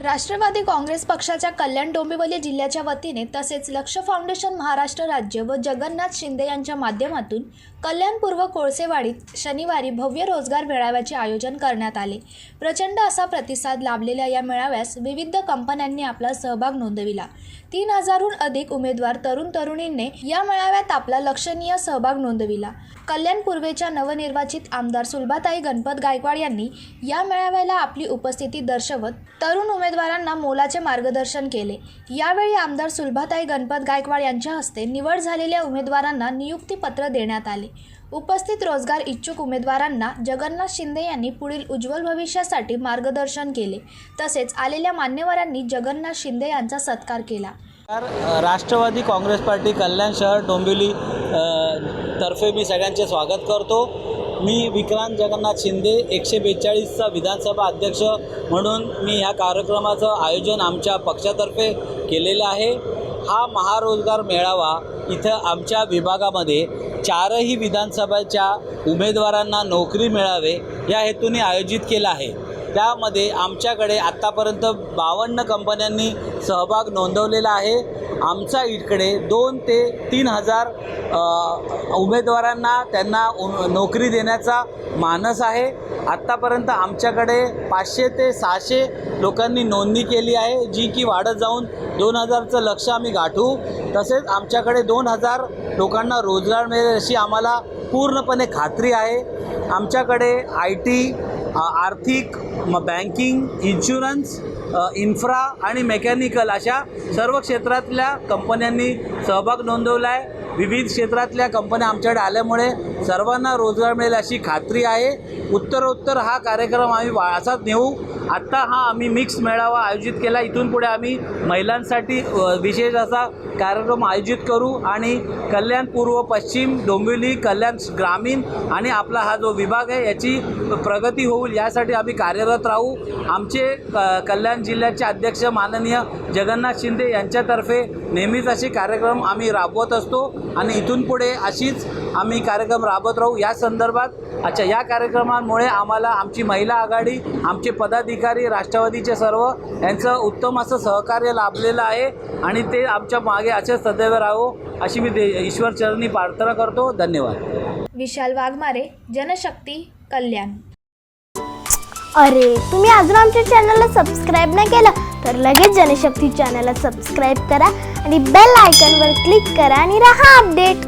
राष्ट्रवादी काँग्रेस पक्षाच्या कल्याण डोंबिवली जिल्ह्याच्या वतीने तसेच लक्ष फाउंडेशन महाराष्ट्र राज्य व जगन्नाथ शिंदे यांच्या माध्यमातून कल्याणपूर्व कोळसेवाडीत शनिवारी भव्य रोजगार मेळाव्याचे आयोजन करण्यात आले. प्रचंड असा प्रतिसाद लाभलेल्या या मेळाव्यास विविध कंपन्यांनी आपला सहभाग नोंदविला. तीन हजारहून अधिक उमेदवार तरुण तरुणींनी या मेळाव्यात आपला लक्षणीय सहभाग नोंदविला. कल्याण पूर्वेच्या नवनिर्वाचित आमदार सुलभाताई गणपत गायकवाड यांनी या मेळाव्याला आपली उपस्थिती दर्शवत तरुण उमेदवारांना मोलाचे मार्गदर्शन केले. यावेळी आमदार सुलभाताई गणपत गायकवाड यांच्या हस्ते निवड झालेल्या उमेदवारांना नियुक्तीपत्र देण्यात आले. उपस्थित रोजगार इच्छुक उमेदवारांना जगन्नाथ शिंदे यांनी पुढील उज्ज्वल भविष्यासाठी मार्गदर्शन केले. तसेच आलेल्या मान्यवरांनी जगन्नाथ शिंदे यांचा सत्कार केला. तर राष्ट्रवादी काँग्रेस पार्टी कल्याण शहर डोंबिवली तर्फे मी सगळ्यांचे स्वागत करतो. मी विक्रांत जगन्नाथ शिंदे एकशे बेचाळीसचा विधानसभा अध्यक्ष म्हणून मी ह्या कार्यक्रमाचं आयोजन आमच्या पक्षातर्फे केलेलं आहे. हा महारोजगार मेळावा इथं आमच्या विभागामध्ये चारही विधानसभेच्या उमेदवारांना नोकरी मिळावे या हेतूने आयोजित केला आहे. त्यामध्ये आमच्याकडे आत्तापर्यंत बावन्न कंपन्यांनी सहभाग नोंदवलेला आहे. आमचा इकडे दोन ते तीन हजार उमेदवारांना त्यांना उ- नोकरी देण्याचा मानस आहे. आत्तापर्यंत आमच्याकडे पाचशे ते सहाशे लोकांनी नोंदणी केली आहे जी की वाढत जाऊन दोन हजारचं लक्ष आम्ही गाठू. तसेच आमच्याकडे दोन हजार लोकांना रोजगार मिळेल अशी आम्हाला पूर्णपणे खात्री आहे. आमच्याकडे आय टी आर्थिक मग बँकिंग इन्शुरन्स इन्फ्रा आणि मेकॅनिकल अशा सर्व क्षेत्रातल्या कंपन्यांनी सहभाग नोंदवला आहे विविध क्षेत्रातल्या कंपन्या आमच्याकडे आल्यामुळे सर्वांना रोजगार मिळेल अशी खात्री आहे. उत्तरोत्तर हा कार्यक्रम आम्ही वा असाच नेऊ. आत्ता हा आम्ही मिक्स मेळावा आयोजित केला. इथून पुढे आम्ही महिलांसाठी विशेष असा कार्यक्रम आयोजित करू आणि कल्याण पूर्व पश्चिम डोंबिवली कल्याण ग्रामीण आणि आपला हा जो विभाग आहे याची प्रगती होईल यासाठी आम्ही कार्यरत राहू. आमचे क कल्याण जिल्ह्याचे अध्यक्ष माननीय जगन्नाथ शिंदे यांच्यातर्फे नेहमीच असे कार्यक्रम आम्ही राबवत असतो. आणि इथून पुढे अशीच आम्ही कार्यक्रम राबवत राहू. या संदर्भात अच्छा या कार्यक्रमांमुळे आम्हाला आमची महिला आघाडी आमचे पदाधिकारी राष्ट्रवादीचे सर्व यांचं उत्तम असं सहकार्य लाभलेलं आहे आणि ते आमच्या मागे असेच सदैव राहो अशी मी दे ईश्वरचरणी प्रार्थना करतो. धन्यवाद. विशाल वाघमारे जनशक्ती कल्याण. अरे तुम्ही अजून आमच्या चॅनलला सबस्क्राईब नाही केलं तर लगेच जनशक्ती चॅनलला सबस्क्राईब करा आणि बेल आयकॉनवर क्लिक करा आणि राहा अपडेट